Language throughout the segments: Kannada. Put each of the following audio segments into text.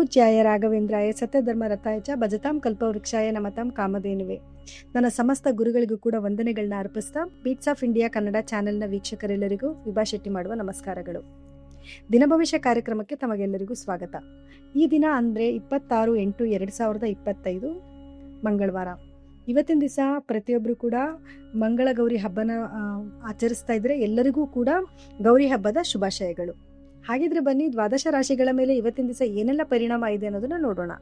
ಪೂಜ್ಯಾಯ ರಾಘವೇಂದ್ರಾಯ ಸತ್ಯಧರ್ಮ ರಥಾಯ ಚ ಭಜತಾಂ ಕಲ್ಪವೃಕ್ಷಾಯ ನಮತಾಂ ಕಾಮಧೇನುವೆ. ನನ್ನ ಸಮಸ್ತ ಗುರುಗಳಿಗೂ ಕೂಡ ವಂದನೆಗಳನ್ನ ಅರ್ಪಿಸ್ತಾ ಬೀಟ್ಸ್ ಆಫ್ ಇಂಡಿಯಾ ಕನ್ನಡ ಚಾನೆಲ್ನ ವೀಕ್ಷಕರೆಲ್ಲರಿಗೂ ವಿಭಾ ಶೆಟ್ಟಿ ಮಾಡುವ ನಮಸ್ಕಾರಗಳು. ದಿನಭವಿಷ್ಯ ಕಾರ್ಯಕ್ರಮಕ್ಕೆ ತಮಗೆಲ್ಲರಿಗೂ ಸ್ವಾಗತ. ಈ ದಿನ ಅಂದರೆ ಇಪ್ಪತ್ತಾರು ಎಂಟು ಎರಡು ಸಾವಿರದ ಇಪ್ಪತ್ತೈದು ಮಂಗಳವಾರ. ಇವತ್ತಿನ ದಿವಸ ಪ್ರತಿಯೊಬ್ಬರು ಕೂಡ ಮಂಗಳ ಗೌರಿ ಹಬ್ಬನ ಆಚರಿಸ್ತಾ ಇದ್ರೆ ಎಲ್ಲರಿಗೂ ಕೂಡ ಗೌರಿ ಹಬ್ಬದ ಶುಭಾಶಯಗಳು. ಹಾಗಿದ್ರೆ ಬನ್ನಿ ದ್ವಾದಶ ರಾಶಿಗಳ ಮೇಲೆ ಇವತ್ತಿನ ದಿವಸ ಏನೆಲ್ಲ ಪರಿಣಾಮ ಇದೆ ಅನ್ನೋದನ್ನ ನೋಡೋಣ.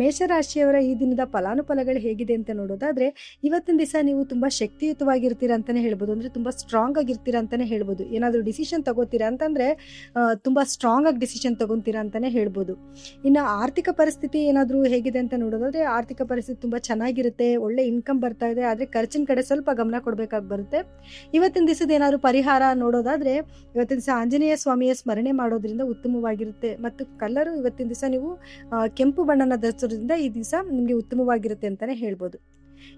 ಮೇಷರಾಶಿಯವರ ಈ ದಿನದ ಫಲಾನುಫಲಗಳು ಹೇಗಿದೆ ಅಂತ ನೋಡೋದಾದ್ರೆ, ಇವತ್ತಿನ ದಿವಸ ನೀವು ತುಂಬಾ ಶಕ್ತಿಯುತವಾಗಿರ್ತೀರ ಅಂತಾನೆ ಹೇಳ್ಬೋದು. ಅಂದ್ರೆ ತುಂಬಾ ಸ್ಟ್ರಾಂಗ್ ಆಗಿರ್ತೀರಾ ಅಂತಾನೆ ಹೇಳ್ಬೋದು. ಏನಾದರೂ ಡಿಸಿಷನ್ ತಗೋತೀರಾ ಅಂತಂದ್ರೆ ತುಂಬ ಸ್ಟ್ರಾಂಗ್ ಆಗಿ ಡಿಸಿಷನ್ ತಗೊಂತೀರಾ ಅಂತಾನೆ ಹೇಳ್ಬೋದು. ಇನ್ನು ಆರ್ಥಿಕ ಪರಿಸ್ಥಿತಿ ಏನಾದರೂ ಹೇಗಿದೆ ಅಂತ ನೋಡೋದಾದ್ರೆ, ಆರ್ಥಿಕ ಪರಿಸ್ಥಿತಿ ತುಂಬಾ ಚೆನ್ನಾಗಿರುತ್ತೆ, ಒಳ್ಳೆ ಇನ್ಕಮ್ ಬರ್ತಾ ಇದೆ, ಆದ್ರೆ ಖರ್ಚಿನ ಕಡೆ ಸ್ವಲ್ಪ ಗಮನ ಕೊಡಬೇಕಾಗಿ ಬರುತ್ತೆ. ಇವತ್ತಿನ ದಿವಸದ ಏನಾದರೂ ಪರಿಹಾರ ನೋಡೋದಾದ್ರೆ, ಇವತ್ತಿನ ದಿವಸ ಆಂಜನೇಯ ಸ್ವಾಮಿಯ ಸ್ಮರಣೆ ಮಾಡೋದ್ರಿಂದ ಉತ್ತಮವಾಗಿರುತ್ತೆ. ಮತ್ತು ಕಲ್ಲರು ಇವತ್ತಿನ ದಿವಸ ನೀವು ಕೆಂಪು ಬಣ್ಣನ ಧರಿಸೋದ್ರಿಂದ ಈ ದಿವಸ ನಿಮಗೆ ಉತ್ತಮವಾಗಿರುತ್ತೆ ಅಂತಾನೆ ಹೇಳ್ಬೋದು.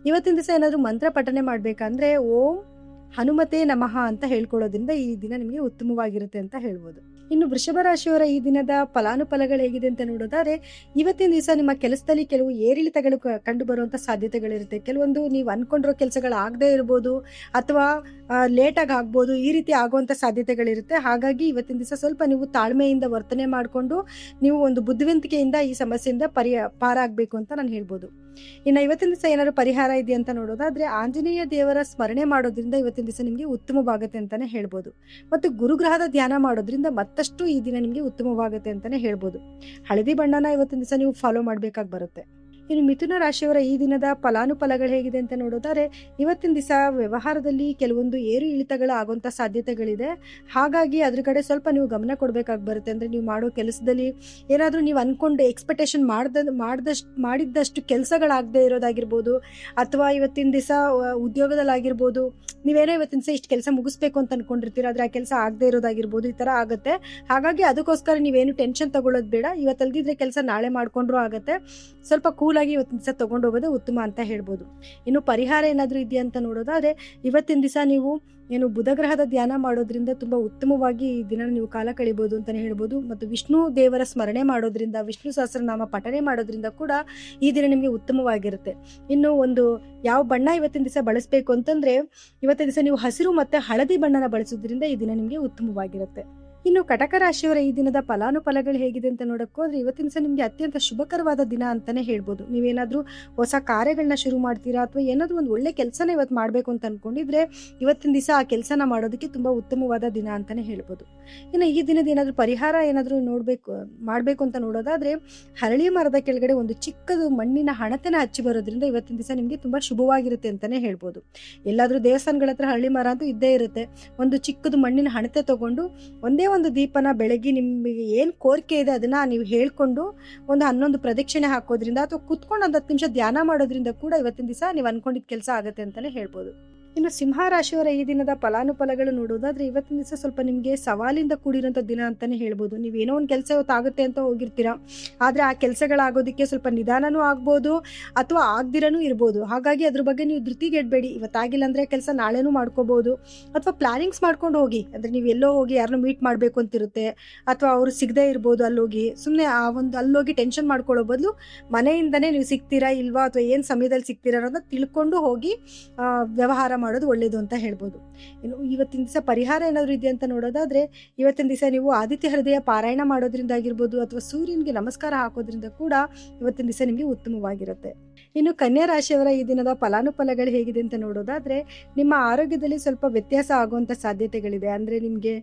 ಇವತ್ತಿನ ದಿವಸ ಏನಾದರೂ ಮಂತ್ರ ಪಠನೆ ಮಾಡಬೇಕಂದ್ರೆ ಓಂ ಹನುಮತೆ ನಮಃ ಅಂತ ಹೇಳ್ಕೊಳ್ಳೋದ್ರಿಂದ ಈ ದಿನ ನಿಮಗೆ ಉತ್ತಮವಾಗಿರುತ್ತೆ ಅಂತ ಹೇಳ್ಬೋದು. ಇನ್ನು ವೃಷಭ ರಾಶಿಯವರ ಈ ದಿನದ ಫಲಾನುಫಲಗಳು ಹೇಗಿದೆ ಅಂತ ನೋಡೋದಾದ್ರೆ, ಇವತ್ತಿನ ದಿವಸ ನಿಮ್ಮ ಕೆಲಸದಲ್ಲಿ ಕೆಲವು ಏರಿಳಿತಗಳು ಕಂಡು ಬರುವಂಥ ಸಾಧ್ಯತೆಗಳಿರುತ್ತೆ. ಕೆಲವೊಂದು ನೀವು ಅನ್ಕೊಂಡಿರೋ ಕೆಲಸಗಳು ಆಗದೇ ಇರ್ಬೋದು, ಅಥವಾ ಲೇಟಾಗಿ ಆಗ್ಬೋದು, ಈ ರೀತಿ ಆಗುವಂಥ ಸಾಧ್ಯತೆಗಳಿರುತ್ತೆ. ಹಾಗಾಗಿ ಇವತ್ತಿನ ದಿವಸ ಸ್ವಲ್ಪ ನೀವು ತಾಳ್ಮೆಯಿಂದ ವರ್ತನೆ ಮಾಡಿಕೊಂಡು, ನೀವು ಒಂದು ಬುದ್ಧಿವಂತಿಕೆಯಿಂದ ಈ ಸಮಸ್ಯೆಯಿಂದ ಪರಿಯ ಪಾರಾಗಬೇಕು ಅಂತ ನಾನು ಹೇಳ್ಬೋದು. ಇನ್ನು ಇವತ್ತಿನ ದಿವಸ ಏನಾದ್ರು ಪರಿಹಾರ ಇದೆಯಾ ಅಂತ ನೋಡೋದಾದ್ರೆ ಆಂಜನೇಯ ದೇವರ ಸ್ಮರಣೆ ಮಾಡೋದ್ರಿಂದ ಇವತ್ತಿನ ದಿವಸ ನಿಮಗೆ ಉತ್ತಮವಾಗುತ್ತೆ ಅಂತಾನೆ ಹೇಳ್ಬೋದು. ಮತ್ತು ಗುರುಗ್ರಹದ ಧ್ಯಾನ ಮಾಡೋದ್ರಿಂದ ಮತ್ತಷ್ಟು ಈ ದಿನ ನಿಮಗೆ ಉತ್ತಮವಾಗುತ್ತೆ ಅಂತಾನೆ ಹೇಳ್ಬೋದು. ಹಳದಿ ಬಣ್ಣನ ಇವತ್ತಿನ ದಿವಸ ನೀವು ಫಾಲೋ ಮಾಡಬೇಕಾಗಿ ಬರುತ್ತೆ. ಇನ್ನು ಮಿಥುನ ರಾಶಿಯವರ ಈ ದಿನದ ಫಲಾನುಫಲಗಳು ಹೇಗಿದೆ ಅಂತ ನೋಡೋದಾದ್ರೆ, ಇವತ್ತಿನ ದಿವಸ ವ್ಯವಹಾರದಲ್ಲಿ ಕೆಲವೊಂದು ಏರು ಇಳಿತಗಳು ಆಗುವಂಥ ಸಾಧ್ಯತೆಗಳಿದೆ. ಹಾಗಾಗಿ ಅದ್ರ ಕಡೆ ಸ್ವಲ್ಪ ನೀವು ಗಮನ ಕೊಡಬೇಕಾಗಿ ಬರುತ್ತೆ. ಅಂದರೆ ನೀವು ಮಾಡೋ ಕೆಲಸದಲ್ಲಿ ಏನಾದರೂ ನೀವು ಅಂದ್ಕೊಂಡು ಎಕ್ಸ್ಪೆಕ್ಟೇಷನ್ ಮಾಡ್ದ, ಮಾಡ್ದಷ್ಟು, ಮಾಡಿದ್ದಷ್ಟು ಕೆಲಸಗಳಾಗದೇ ಇರೋದಾಗಿರ್ಬೋದು, ಅಥವಾ ಇವತ್ತಿನ ದಿವಸ ಉದ್ಯೋಗದಲ್ಲಾಗಿರ್ಬೋದು, ನೀವೇನೋ ಇವತ್ತಿನ ದಿವಸ ಇಷ್ಟು ಕೆಲಸ ಮುಗಿಸ್ಬೇಕು ಅಂತ ಅಂದ್ಕೊಂಡಿರ್ತೀರ ಆದರೆ ಆ ಕೆಲಸ ಆಗದೇ ಇರೋದಾಗಿರ್ಬೋದು, ಈ ಥರ ಆಗುತ್ತೆ. ಹಾಗಾಗಿ ಅದಕ್ಕೋಸ್ಕರ ನೀವೇನು ಟೆನ್ಷನ್ ತಗೊಳ್ಳೋದು ಬೇಡ. ಇವತ್ತಲ್ದಿದ್ರೆ ಕೆಲಸ ನಾಳೆ ಮಾಡಿಕೊಂಡ್ರೂ ಆಗುತ್ತೆ. ಸ್ವಲ್ಪ ಕೂಲಾಗಿ ಇವತ್ತಿನ ದಿವಸ ತೊಗೊಂಡೋಗೋದೇ ಉತ್ತಮ ಅಂತ ಹೇಳ್ಬೋದು. ಇನ್ನು ಪರಿಹಾರ ಏನಾದರೂ ಇದೆಯಾ ಅಂತ ನೋಡೋದಾದ್ರೆ ಇವತ್ತಿನ ದಿವಸ ನೀವು ಏನು ಬುಧಗ್ರಹದ ಧ್ಯಾನ ಮಾಡೋದ್ರಿಂದ ತುಂಬ ಉತ್ತಮವಾಗಿ ಈ ದಿನ ನೀವು ಕಾಲ ಕಳಿಬೋದು ಅಂತಲೇ ಹೇಳ್ಬೋದು. ಮತ್ತು ವಿಷ್ಣು ದೇವರ ಸ್ಮರಣೆ ಮಾಡೋದ್ರಿಂದ, ವಿಷ್ಣು ಸಹಸ್ರನಾಮ ಪಠನೆ ಮಾಡೋದ್ರಿಂದ ಕೂಡ ಈ ದಿನ ನಿಮಗೆ ಉತ್ತಮವಾಗಿರುತ್ತೆ. ಇನ್ನು ಒಂದು ಯಾವ ಬಣ್ಣ ಇವತ್ತಿನ ದಿವಸ ಬಳಸಬೇಕು ಅಂತಂದರೆ, ಇವತ್ತಿನ ದಿವಸ ನೀವು ಹಸಿರು ಮತ್ತು ಹಳದಿ ಬಣ್ಣನ ಬಳಸೋದ್ರಿಂದ ಈ ದಿನ ನಿಮಗೆ ಉತ್ತಮವಾಗಿರುತ್ತೆ. ಇನ್ನು ಕಟಕ ರಾಶಿಯವರ ಈ ದಿನದ ಫಲಾನುಫಲಗಳು ಹೇಗಿದೆ ಅಂತ ನೋಡಕ್ಕೆ ಅಂದ್ರೆ ಇವತ್ತಿನ ಸಹ ನಿಮಗೆ ಅತ್ಯಂತ ಶುಭಕರವಾದ ದಿನ ಅಂತಾನೆ ಹೇಳ್ಬೋದು. ನೀವೇನಾದ್ರೂ ಹೊಸ ಕಾರ್ಯಗಳನ್ನ ಶುರು ಮಾಡ್ತೀರಾ ಅಥವಾ ಏನಾದ್ರೂ ಒಂದು ಒಳ್ಳೆ ಕೆಲಸನ ಇವತ್ತು ಮಾಡಬೇಕು ಅಂತ ಅನ್ಕೊಂಡಿದ್ರೆ ಇವತ್ತಿನ ದಿವಸ ಆ ಕೆಲಸನ ಮಾಡೋದಕ್ಕೆ ತುಂಬಾ ಉತ್ತಮವಾದ ದಿನ ಅಂತಾನೆ ಹೇಳ್ಬೋದು. ಇನ್ನು ಈ ದಿನದ ಏನಾದರೂ ಪರಿಹಾರ ಏನಾದರೂ ನೋಡಬೇಕು, ಮಾಡಬೇಕು ಅಂತ ನೋಡೋದಾದ್ರೆ ಹರಳಿ ಮರದ ಕೆಳಗಡೆ ಒಂದು ಚಿಕ್ಕದು ಮಣ್ಣಿನ ಹಣತೆನ ಹಚ್ಚಿ ಬರೋದ್ರಿಂದ ಇವತ್ತಿನ ದಿವಸ ನಿಮಗೆ ತುಂಬಾ ಶುಭವಾಗಿರುತ್ತೆ ಅಂತಾನೆ ಹೇಳ್ಬೋದು. ಎಲ್ಲಾದ್ರೂ ದೇವಸ್ಥಾನಗಳ ಹತ್ರ ಹರಳಿ ಮರ ಅಂತೂ ಇದ್ದೇ ಇರುತ್ತೆ. ಒಂದು ಚಿಕ್ಕದು ಮಣ್ಣಿನ ಹಣತೆ ತಗೊಂಡು ಒಂದೇ ಒಂದು ದೀಪನ ಬೆಳಗ್ಗೆ ನಿಮಗೆ ಏನು ಕೋರಿಕೆ ಇದೆ ಅದನ್ನ ನೀವು ಹೇಳ್ಕೊಂಡು ಒಂದು ಹನ್ನೊಂದು ಪ್ರದಕ್ಷಿಣೆ ಹಾಕೋದ್ರಿಂದ ಅಥವಾ ಕುತ್ಕೊಂಡು ಒಂದು ಹತ್ತು ನಿಮಿಷ ಧ್ಯಾನ ಮಾಡೋದ್ರಿಂದ ಕೂಡ ಇವತ್ತಿನ ದಿವಸ ನೀವು ಅಂದ್ಕೊಂಡಿದ್ದ ಕೆಲಸ ಆಗುತ್ತೆ ಅಂತಲೇ ಹೇಳ್ಬೋದು. ಇನ್ನು ಸಿಂಹ ರಾಶಿಯವರ ಈ ದಿನದ ಫಲಾನುಫಲಗಳು ನೋಡೋದಾದ್ರೆ ಇವತ್ತಿನ ದಿವಸ ಸ್ವಲ್ಪ ನಿಮಗೆ ಸವಾಲಿಂದ ಕೂಡಿರೋಂಥ ದಿನ ಅಂತಲೇ ಹೇಳ್ಬೋದು. ನೀವು ಏನೋ ಒಂದು ಕೆಲಸ ಇವತ್ತಾಗುತ್ತೆ ಅಂತ ಹೋಗಿರ್ತೀರಾ. ಆದರೆ ಆ ಕೆಲಸಗಳಾಗೋದಕ್ಕೆ ಸ್ವಲ್ಪ ನಿಧಾನನೂ ಆಗ್ಬೋದು ಅಥವಾ ಆಗ್ದಿರನೂ ಇರ್ಬೋದು. ಹಾಗಾಗಿ ಅದ್ರ ಬಗ್ಗೆ ನೀವು ಧೃತಿಗೆಡ್ಬೇಡಿ ಇವತ್ತಾಗಿಲ್ಲ ಅಂದರೆ ಕೆಲಸ ನಾಳೆನೂ ಮಾಡ್ಕೋಬೋದು. ಅಥವಾ ಪ್ಲಾನಿಂಗ್ಸ್ ಮಾಡ್ಕೊಂಡು ಹೋಗಿ. ಅಂದರೆ ನೀವು ಎಲ್ಲೋ ಹೋಗಿ ಯಾರನ್ನೂ ಮೀಟ್ ಮಾಡಬೇಕು ಅಂತಿರುತ್ತೆ. ಅಥವಾ ಅವರು ಸಿಗದೇ ಇರ್ಬೋದು ಅಲ್ಲೋಗಿ. ಸುಮ್ಮನೆ ಆ ಒಂದು ಅಲ್ಲೋಗಿ ಟೆನ್ಷನ್ ಮಾಡ್ಕೊಳ್ಳೋ ಬದಲು ಮನೆಯಿಂದನೇ ನೀವು ಸಿಗ್ತೀರಾ ಇಲ್ವಾ ಅಥವಾ ಏನು ಸಮಯದಲ್ಲಿ ಸಿಗ್ತೀರಾ ಅನ್ನೋದನ್ನ ತಿಳ್ಕೊಂಡು ಹೋಗಿ ವ್ಯವಹಾರ ಮಾಡೋದು ಒಳ್ಳೇದು ಅಂತ ಹೇಳ್ಬೋದು. ಇನ್ನು ಇವತ್ತಿನ ದಿವಸ ಪರಿಹಾರ ಏನಾದರೂ ಇದೆ ಅಂತ ನೋಡೋದಾದರೆ, ಇವತ್ತಿನ ದಿವಸ ನೀವು ಆದಿತ್ಯ ಹೃದಯ ಪಾರಾಯಣ ಮಾಡೋದ್ರಿಂದ ಆಗಿರ್ಬೋದು ಅಥವಾ ಸೂರ್ಯನಿಗೆ ನಮಸ್ಕಾರ ಹಾಕೋದ್ರಿಂದ ಕೂಡ ಇವತ್ತಿನ ದಿವಸ ನಿಮಗೆ ಉತ್ತಮವಾಗಿರುತ್ತೆ. ಇನ್ನು ಕನ್ಯಾ ರಾಶಿಯವರ ಈ ದಿನದ ಫಲಾನುಫಲಗಳು ಹೇಗಿದೆ ಅಂತ ನೋಡೋದಾದ್ರೆ, ನಿಮ್ಮ ಆರೋಗ್ಯದಲ್ಲಿ ಸ್ವಲ್ಪ ವ್ಯತ್ಯಾಸ ಆಗುವಂಥ ಸಾಧ್ಯತೆಗಳಿದೆ. ಅಂದರೆ ನಿಮಗೆ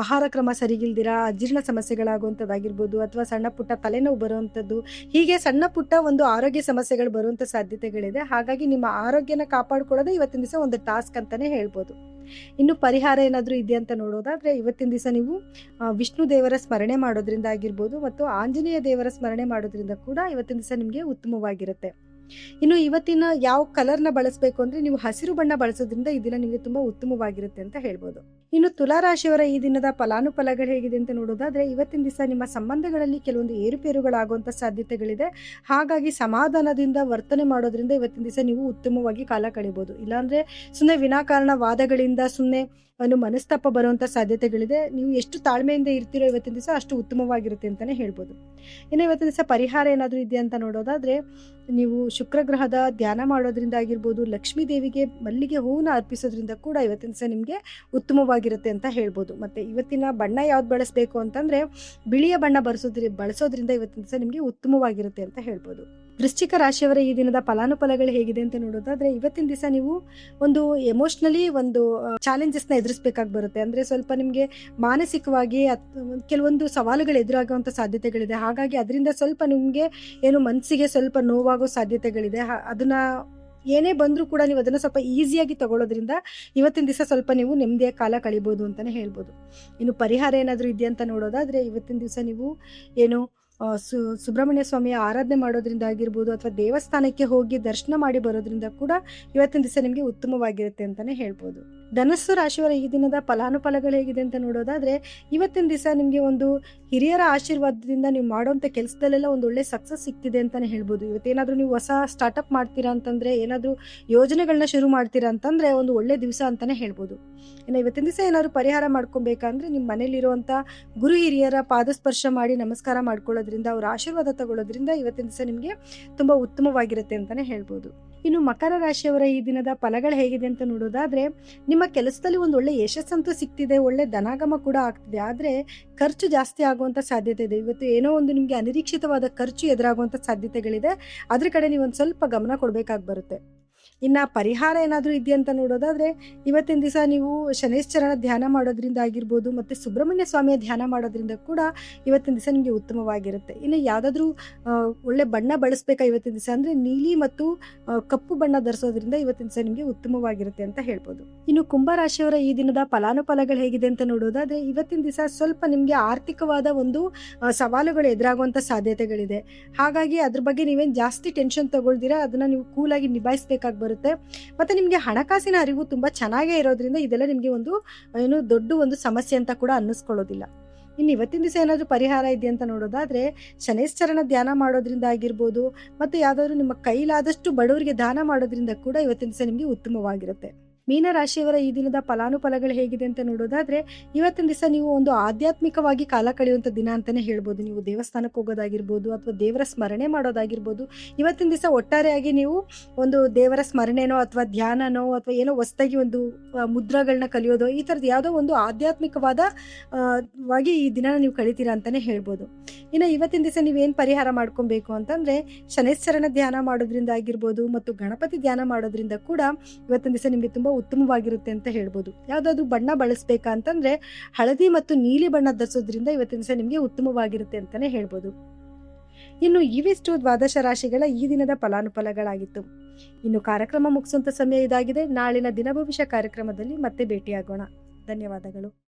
ಆಹಾರ ಕ್ರಮ ಸರಿಗಿಲ್ದಿರ, ಅಜೀರ್ಣ ಸಮಸ್ಯೆಗಳಾಗುವಂಥದ್ದಾಗಿರ್ಬೋದು ಅಥವಾ ಸಣ್ಣ ಪುಟ್ಟ ತಲೆನೋವು ಬರುವಂಥದ್ದು ಹೀಗೆ ಸಣ್ಣ ಪುಟ್ಟ ಒಂದು ಆರೋಗ್ಯ ಸಮಸ್ಯೆಗಳು ಬರುವಂಥ ಸಾಧ್ಯತೆಗಳಿದೆ. ಹಾಗಾಗಿ ನಿಮ್ಮ ಆರೋಗ್ಯನ ಕಾಪಾಡ್ಕೊಳ್ಳೋದೇ ಇವತ್ತಿನ ದಿವಸ ಒಂದು ಟಾಸ್ಕ್ ಅಂತಾನೆ ಹೇಳ್ಬೋದು. ಇನ್ನು ಪರಿಹಾರ ಏನಾದರೂ ಇದೆ ಅಂತ ನೋಡೋದಾದ್ರೆ, ಇವತ್ತಿನ ದಿವಸ ನೀವು ವಿಷ್ಣು ದೇವರ ಸ್ಮರಣೆ ಮಾಡೋದ್ರಿಂದ ಆಗಿರ್ಬೋದು, ಮತ್ತು ಆಂಜನೇಯ ದೇವರ ಸ್ಮರಣೆ ಮಾಡೋದ್ರಿಂದ ಕೂಡ ಇವತ್ತಿನ ದಿವಸ ನಿಮಗೆ ಉತ್ತಮವಾಗಿರುತ್ತೆ. ಇನ್ನು ಇವತ್ತಿನ ಯಾವ ಕಲರ್ನ ಬಳಸಬೇಕು ಅಂದ್ರೆ ನೀವು ಹಸಿರು ಬಣ್ಣ ಬಳಸೋದ್ರಿಂದ ಈ ದಿನ ನಿಮಗೆ ತುಂಬಾ ಉತ್ತಮವಾಗಿರುತ್ತೆ ಅಂತ ಹೇಳ್ಬೋದು. ಇನ್ನು ತುಲಾ ರಾಶಿಯವರ ಈ ದಿನದ ಫಲಾನುಫಲಗಳು ಹೇಗಿದೆ ಅಂತ ನೋಡೋದಾದ್ರೆ ಇವತ್ತಿನ ದಿವಸ ನಿಮ್ಮ ಸಂಬಂಧಗಳಲ್ಲಿ ಕೆಲವೊಂದು ಏರುಪೇರುಗಳಾಗುವಂತ ಸಾಧ್ಯತೆಗಳಿದೆ. ಹಾಗಾಗಿ ಸಮಾಧಾನದಿಂದ ವರ್ತನೆ ಮಾಡೋದ್ರಿಂದ ಇವತ್ತಿನ ದಿವಸ ನೀವು ಉತ್ತಮವಾಗಿ ಕಾಲ ಕಳಿಬಹುದು ಇಲ್ಲಾಂದ್ರೆ ಸುಮ್ಮನೆ ವಿನಾಕಾರಣ ವಾದಗಳಿಂದ ಸುಮ್ಮನೆ ಒಂದು ಮನಸ್ತಾಪ ಬರುವಂಥ ಸಾಧ್ಯತೆಗಳಿದೆ. ನೀವು ಎಷ್ಟು ತಾಳ್ಮೆಯಿಂದ ಇರ್ತೀರೋ ಇವತ್ತಿನ ದಿವಸ ಅಷ್ಟು ಉತ್ತಮವಾಗಿರುತ್ತೆ ಅಂತಲೇ ಹೇಳ್ಬೋದು. ಇನ್ನು ಇವತ್ತಿನ ದಿವಸ ಪರಿಹಾರ ಏನಾದರೂ ಇದೆಯಾ ಅಂತ ನೋಡೋದಾದರೆ, ನೀವು ಶುಕ್ರಗ್ರಹದ ಧ್ಯಾನ ಮಾಡೋದ್ರಿಂದ ಆಗಿರ್ಬೋದು, ಲಕ್ಷ್ಮೀ ದೇವಿಗೆ ಮಲ್ಲಿಗೆ ಹೂವನ್ನ ಅರ್ಪಿಸೋದ್ರಿಂದ ಕೂಡ ಇವತ್ತಿನ ದಿವಸ ನಿಮಗೆ ಉತ್ತಮವಾಗಿರುತ್ತೆ ಅಂತ ಹೇಳ್ಬೋದು. ಮತ್ತು ಇವತ್ತಿನ ಬಣ್ಣ ಯಾವ್ದು ಬಳಸಬೇಕು ಅಂತಂದರೆ, ಬಿಳಿಯ ಬಣ್ಣ ಬಳಸೋದ್ರಿ ಬಳಸೋದ್ರಿಂದ ಇವತ್ತಿನ ದಿವಸ ನಿಮಗೆ ಉತ್ತಮವಾಗಿರುತ್ತೆ ಅಂತ ಹೇಳ್ಬೋದು. ವೃಶ್ಚಿಕ ರಾಶಿಯವರ ಈ ದಿನದ ಫಲಾನುಫಲಗಳು ಹೇಗಿದೆ ಅಂತ ನೋಡೋದಾದ್ರೆ ಇವತ್ತಿನ ದಿವಸ ನೀವು ಒಂದು ಎಮೋಷ್ನಲಿ ಒಂದು ಚಾಲೆಂಜಸ್ನ ಎದುರಿಸಬೇಕಾಗಿ ಬರುತ್ತೆ. ಅಂದರೆ ಸ್ವಲ್ಪ ನಿಮಗೆ ಮಾನಸಿಕವಾಗಿ ಕೆಲವೊಂದು ಸವಾಲುಗಳು ಎದುರಾಗುವಂಥ ಸಾಧ್ಯತೆಗಳಿದೆ. ಹಾಗಾಗಿ ಅದರಿಂದ ಸ್ವಲ್ಪ ನಿಮಗೆ ಏನು ಮನಸ್ಸಿಗೆ ಸ್ವಲ್ಪ ನೋವಾಗೋ ಸಾಧ್ಯತೆಗಳಿದೆ. ಅದನ್ನ ಏನೇ ಬಂದರೂ ಕೂಡ ನೀವು ಅದನ್ನು ಸ್ವಲ್ಪ ಈಸಿಯಾಗಿ ತಗೊಳ್ಳೋದ್ರಿಂದ ಇವತ್ತಿನ ದಿವಸ ಸ್ವಲ್ಪ ನೀವು ನೆಮ್ಮದಿಯ ಕಾಲ ಕಳಿಬೋದು ಅಂತಲೇ ಹೇಳ್ಬೋದು. ಇನ್ನು ಪರಿಹಾರ ಏನಾದರೂ ಇದೆಯಾ ಅಂತ ನೋಡೋದಾದರೆ ಇವತ್ತಿನ ದಿವಸ ನೀವು ಏನು ಸು, ಸುಬ್ರಹ್ಮಣ್ಯ ಸ್ವಾಮಿಯ ಆರಾಧನೆ ಮಾಡೋದ್ರಿಂದ ಆಗಿರ್ಬೋದು ಅಥವಾ ದೇವಸ್ಥಾನಕ್ಕೆ ಹೋಗಿ ದರ್ಶನ ಮಾಡಿ ಬರೋದ್ರಿಂದ ಕೂಡ ಇವತ್ತಿನ ದಿವಸ ನಿಮಗೆ ಉತ್ತಮವಾಗಿರುತ್ತೆ ಅಂತಲೇ ಹೇಳ್ಬೋದು. ಧನಸ್ಸು ರಾಶಿಯವರ ಈ ದಿನದ ಫಲಾನುಫಲಗಳು ಹೇಗಿದೆ ಅಂತ ನೋಡೋದಾದರೆ, ಇವತ್ತಿನ ದಿವಸ ನಿಮಗೆ ಒಂದು ಹಿರಿಯರ ಆಶೀರ್ವಾದದಿಂದ ನೀವು ಮಾಡೋಂಥ ಕೆಲಸದಲ್ಲೆಲ್ಲ ಒಂದು ಒಳ್ಳೆ ಸಕ್ಸಸ್ ಸಿಗ್ತಿದೆ ಅಂತಲೇ ಹೇಳ್ಬೋದು. ಇವತ್ತೇನಾದರೂ ನೀವು ಹೊಸ ಸ್ಟಾರ್ಟಪ್ ಮಾಡ್ತೀರಾ ಅಂತಂದರೆ, ಏನಾದರೂ ಯೋಜನೆಗಳನ್ನ ಶುರು ಮಾಡ್ತೀರಾ ಅಂತಂದರೆ ಒಂದು ಒಳ್ಳೆ ದಿವಸ ಅಂತಲೇ ಹೇಳ್ಬೋದು. ಇನ್ನು ಇವತ್ತಿನ ದಿವಸ ಏನಾದರೂ ಪರಿಹಾರ ಮಾಡ್ಕೊಬೇಕಂದ್ರೆ ನಿಮ್ಮ ಮನೇಲಿರುವಂಥ ಗುರು ಹಿರಿಯರ ಪಾದಸ್ಪರ್ಶ ಮಾಡಿ ನಮಸ್ಕಾರ ಮಾಡ್ಕೊಳ್ಳೋದ್ರಿಂದ, ಅವರ ಆಶೀರ್ವಾದ ತಗೊಳ್ಳೋದ್ರಿಂದ ಇವತ್ತಿನ ದಿವಸ ನಿಮಗೆ ತುಂಬ ಉತ್ತಮವಾಗಿರುತ್ತೆ ಅಂತಲೇ ಹೇಳ್ಬೋದು. ಇನ್ನು ಮಕರ ರಾಶಿಯವರ ಈ ದಿನದ ಫಲಗಳು ಹೇಗಿದೆ ಅಂತ ನೋಡೋದಾದ್ರೆ, ನಿಮ್ಮ ಕೆಲಸದಲ್ಲಿ ಒಂದು ಒಳ್ಳೆ ಯಶಸ್ಸಂತೂ ಸಿಗ್ತಿದೆ, ಒಳ್ಳೆ ಧನಾಗಮ ಕೂಡ ಆಗ್ತಿದೆ. ಆದರೆ ಖರ್ಚು ಜಾಸ್ತಿ ಆಗುವಂಥ ಸಾಧ್ಯತೆ ಇದೆ. ಇವತ್ತು ಏನೋ ಒಂದು ನಿಮಗೆ ಅನಿರೀಕ್ಷಿತವಾದ ಖರ್ಚು ಎದುರಾಗುವಂಥ ಸಾಧ್ಯತೆಗಳಿದೆ. ಅದ್ರ ಕಡೆ ನೀವು ಸ್ವಲ್ಪ ಗಮನ ಕೊಡಬೇಕಾಗಿ ಬರುತ್ತೆ. ಇನ್ನು ಪರಿಹಾರ ಏನಾದರೂ ಇದೆಯಾ ಅಂತ ನೋಡೋದಾದರೆ, ಇವತ್ತಿನ ದಿವಸ ನೀವು ಶನೇಶ್ವರನ ಧ್ಯಾನ ಮಾಡೋದ್ರಿಂದ ಆಗಿರ್ಬೋದು, ಮತ್ತು ಸುಬ್ರಹ್ಮಣ್ಯ ಸ್ವಾಮಿಯ ಧ್ಯಾನ ಮಾಡೋದ್ರಿಂದ ಕೂಡ ಇವತ್ತಿನ ದಿವಸ ನಿಮಗೆ ಉತ್ತಮವಾಗಿರುತ್ತೆ. ಇನ್ನು ಯಾವುದಾದ್ರೂ ಒಳ್ಳೆ ಬಣ್ಣ ಬಳಸಬೇಕಾ ಇವತ್ತಿನ ದಿವಸ? ಅಂದರೆ ನೀಲಿ ಮತ್ತು ಕಪ್ಪು ಬಣ್ಣ ಧರಿಸೋದ್ರಿಂದ ಇವತ್ತಿನ ದಿವಸ ನಿಮಗೆ ಉತ್ತಮವಾಗಿರುತ್ತೆ ಅಂತ ಹೇಳ್ಬೋದು. ಇನ್ನು ಕುಂಭರಾಶಿಯವರ ಈ ದಿನದ ಫಲಾನುಫಲಗಳು ಹೇಗಿದೆ ಅಂತ ನೋಡೋದಾದರೆ, ಇವತ್ತಿನ ದಿವಸ ಸ್ವಲ್ಪ ನಿಮಗೆ ಆರ್ಥಿಕವಾದ ಒಂದು ಸವಾಲುಗಳು ಎದುರಾಗುವಂಥ ಸಾಧ್ಯತೆಗಳಿದೆ. ಹಾಗಾಗಿ ಅದ್ರ ಬಗ್ಗೆ ನೀವೇನು ಜಾಸ್ತಿ ಟೆನ್ಷನ್ ತಗೊಳ್ದಿರಾ, ಅದನ್ನು ನೀವು ಕೂಲಾಗಿ ನಿಭಾಯಿಸಬೇಕಾಗಿ ಬರುತ್ತೆ ಮತ್ತು ನಿಮಗೆ ಹಣಕಾಸಿನ ಅರಿವು ತುಂಬ ಚೆನ್ನಾಗೇ ಇರೋದ್ರಿಂದ ಇದೆಲ್ಲ ನಿಮಗೆ ಒಂದು, ಏನು ದೊಡ್ಡ ಒಂದು ಸಮಸ್ಯೆ ಅಂತ ಕೂಡ ಅನ್ನಿಸ್ಕೊಳ್ಳೋದಿಲ್ಲ. ಇನ್ನು ಇವತ್ತಿನ ದಿವಸ ಏನಾದರೂ ಪರಿಹಾರ ಇದೆ ಅಂತ ನೋಡೋದಾದರೆ ಶನೇಶ್ವರನ ಧ್ಯಾನ ಮಾಡೋದ್ರಿಂದ ಆಗಿರ್ಬೋದು, ಮತ್ತು ಯಾವುದಾದ್ರೂ ನಿಮ್ಮ ಕೈಲಾದಷ್ಟು ಬಡವರಿಗೆ ದಾನ ಮಾಡೋದ್ರಿಂದ ಕೂಡ ಇವತ್ತಿನ ದಿವಸ ನಿಮಗೆ ಉತ್ತಮವಾಗಿರುತ್ತೆ. ಮೀನರಾಶಿಯವರ ಈ ದಿನದ ಫಲಾನುಫಲಗಳು ಹೇಗಿದೆ ಅಂತ ನೋಡೋದಾದ್ರೆ, ಇವತ್ತಿನ ದಿವಸ ನೀವು ಒಂದು ಆಧ್ಯಾತ್ಮಿಕವಾಗಿ ಕಾಲ ಕಳೆಯುವಂಥ ದಿನ ಅಂತಲೇ ಹೇಳ್ಬೋದು. ನೀವು ದೇವಸ್ಥಾನಕ್ಕೆ ಹೋಗೋದಾಗಿರ್ಬೋದು ಅಥವಾ ದೇವರ ಸ್ಮರಣೆ ಮಾಡೋದಾಗಿರ್ಬೋದು. ಇವತ್ತಿನ ದಿವಸ ಒಟ್ಟಾರೆಯಾಗಿ ನೀವು ಒಂದು ದೇವರ ಸ್ಮರಣೆನೋ ಅಥವಾ ಧ್ಯಾನನೋ ಅಥವಾ ಏನೋ ಹೊಸದಾಗಿ ಒಂದು ಮುದ್ರಾಗಳನ್ನ ಕಲಿಯೋದು ಈ ಥರದ್ದು ಯಾವುದೋ ಒಂದು ಆಧ್ಯಾತ್ಮಿಕವಾದ ವಾಗಿ ಈ ದಿನ ನೀವು ಕಳಿತೀರಾ ಅಂತಲೇ ಹೇಳ್ಬೋದು. ಇನ್ನು ಇವತ್ತಿನ ದಿವಸ ನೀವೇನು ಪರಿಹಾರ ಮಾಡ್ಕೊಬೇಕು ಅಂತಂದರೆ ಶನೇಶ್ವರನ ಧ್ಯಾನ ಮಾಡೋದ್ರಿಂದ ಆಗಿರ್ಬೋದು ಮತ್ತು ಗಣಪತಿ ಧ್ಯಾನ ಮಾಡೋದ್ರಿಂದ ಕೂಡ ಇವತ್ತಿನ ದಿವಸ ನಿಮಗೆ ತುಂಬ ಉತ್ತಮವಾಗಿರುತ್ತೆ ಅಂತ ಹೇಳ್ಬೋದು. ಯಾವುದಾದ್ರು ಬಣ್ಣ ಬಳಸ್ಬೇಕಾ ಅಂತಂದರೆ ಹಳದಿ ಮತ್ತು ನೀಲಿ ಬಣ್ಣ ಧರಿಸೋದ್ರಿಂದ ಇವತ್ತಿನ ದಿವಸ ನಿಮಗೆ ಉತ್ತಮವಾಗಿರುತ್ತೆ ಅಂತಲೇ ಹೇಳ್ಬೋದು. ಇನ್ನು ಇವಿಷ್ಟು ದ್ವಾದಶ ರಾಶಿಗಳ ಈ ದಿನದ ಫಲಾನುಫಲಗಳಾಗಿತ್ತು. ಇನ್ನು ಕಾರ್ಯಕ್ರಮ ಮುಗಿಸುವಂಥ ಸಮಯ ಇದಾಗಿದೆ. ನಾಳಿನ ದಿನ ಭವಿಷ್ಯ ಕಾರ್ಯಕ್ರಮದಲ್ಲಿ ಮತ್ತೆ ಭೇಟಿಯಾಗೋಣ. ಧನ್ಯವಾದಗಳು.